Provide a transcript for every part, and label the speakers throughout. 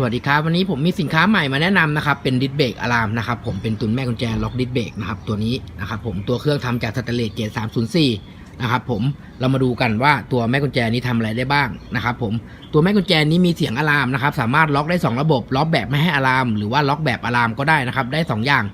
Speaker 1: สวัสดีครับ วันนี้ผมมีสินค้าใหม่มาแนะนำนะครับ เป็นดิสเบรกอะลามนะครับผมเป็นตุนแม่กุญแจล็อกดิสเบรกนะครับตัวนี้นะครับผมตัวเครื่องทำจากสแตนเลสเกรด304นะครับผมเรามาดูกันว่าตัวแม่กุญแจนี้ทำอะไรได้บ้างนะครับผมตัวแม่กุญแจนี้มีเสียงอะลามนะครับสามารถล็อกได้ 2 ระบบ ล็อกแบบไม่ให้อะลาม หรือว่าล็อกแบบอะลามก็ได้นะครับได้ 2 อย่าง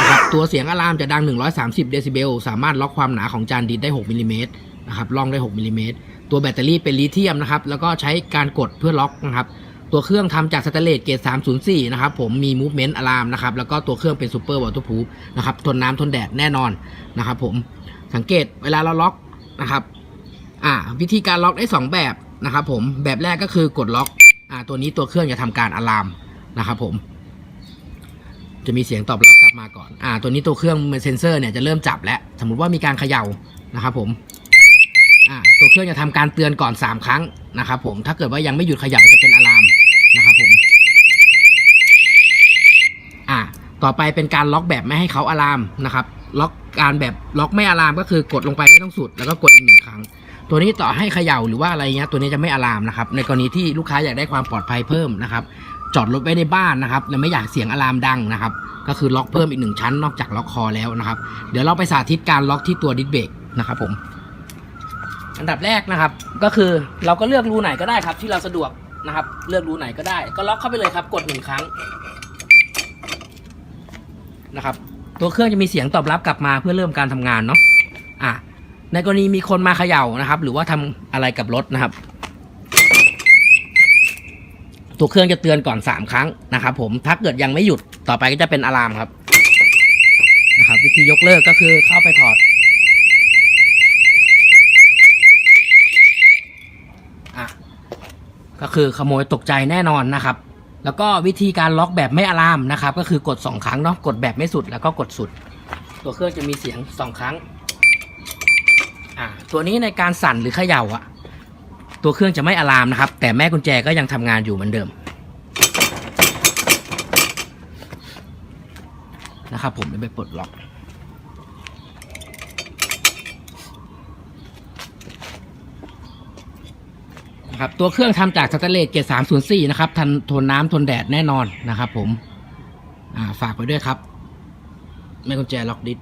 Speaker 1: นะครับตัวเสียงอะลามจะดัง 130 เดซิเบลสามารถล็อกความหนาของจานดินได้6มิลลิเมตรนะครับล่องได้6มิลลิเมตรตัวแบตเตอรี่เป็นลิเธียมนะครับแล้วก็ใช้การกดเพื่อล็อกนะครับ ตัวเครื่องทำจากสแตนเลสเกรด304 นะครับผมมี movement alarm นะครับแล้วก็ตัวเครื่องเป็น super waterproof นะครับทนน้ำทนแดดแน่นอนนะครับผมสังเกตเวลาเราล็อกนะครับอ่าวิธีการล็อกได้ 2 แบบนะครับผมแบบแรกก็คือกดล็อกอ่าตัวนี้ตัวเครื่องจะทำการอะลามนะครับผมจะมีเสียงตอบรับกลับมาก่อน อ่า ตัวนี้ตัวเครื่องเซนเซอร์เนี่ยจะเริ่มจับแล้ว สมมติว่ามีการเขย่านะครับผม อ่า ตัวเครื่องจะทำการเตือนก่อน 3 ครั้งนะครับผม ถ้าเกิดว่ายังไม่หยุดเขย่าจะเป็นอะลาม นะครับผมอ่าต่อไปเป็นการล็อกแบบไม่ให้เขาอะลามนะครับล็อกการแบบล็อกไม่อะลามก็คือกดลงไปไม่ต้องสุด แล้วก็กดอีกหนึ่งครั้ง ตัวนี้ต่อให้เขย่าหรือว่าอะไรเงี้ยตัวนี้จะไม่อะลามนะครับ ในกรณีที่ลูกค้าอยากได้ความปลอดภัยเพิ่มนะครับ จอดรถไว้ในบ้านนะครับแล้ไม่อยากเสียงอะลามดังนะครับ ก็คือล็อกเพิ่มอีกหนึ่งชั้นนอกจากล็อกคอแล้วนะครับ เดี๋ยวเราไปสาธิตการล็อกที่ตัวดิสเบรกนะครับผม อันดับแรกนะครับ ก็คือเราก็เลือกรูไหนก็ได้ครับ ที่เราสะดวก นะครับ เลือกรูไหนก็ได้ ก็ล็อกเข้าไปเลยครับ กดหนึ่งครั้งนะครับ ตัวเครื่องจะมีเสียงตอบรับกลับมาเพื่อเริ่มการทำงานเนาะอะในกรณีมีคนมาเขย่านะครับ หรือว่าทำอะไรกับรถนะครับ ตัวเครื่องจะเตือนก่อนสามครั้งนะครับ ผมถ้าเกิดยังไม่หยุดต่อไปก็จะเป็นอะลามครับนะครับ วิธียกเลิกก็คือเข้าไปถอด อะ ก็คือขโมยตกใจแน่นอนนะครับ แล้วก็วิธีการล็อกแบบไม่อะลามนะครับ ก็คือกดสองครั้งเนาะกดแบบไม่สุดแล้วก็กดสุด ตัวเครื่องจะมีเสียงสองครั้งอ่าตัวนี้ในการสั่นหรือเขย่าอะตัวเครื่องจะไม่อะลามนะครับ แต่แม่กุญแจก็ยังทำงานอยู่เหมือนเดิมนะครับผมจะไปปลดล็อก นะครับตัวเครื่องทำจากสแตนเลสเกรด304นะครับทันทนน้ำทนแดดแน่นอนนะครับ ผม อ่าฝากไปด้วยครับ ไม่กุญแจล็อกดิส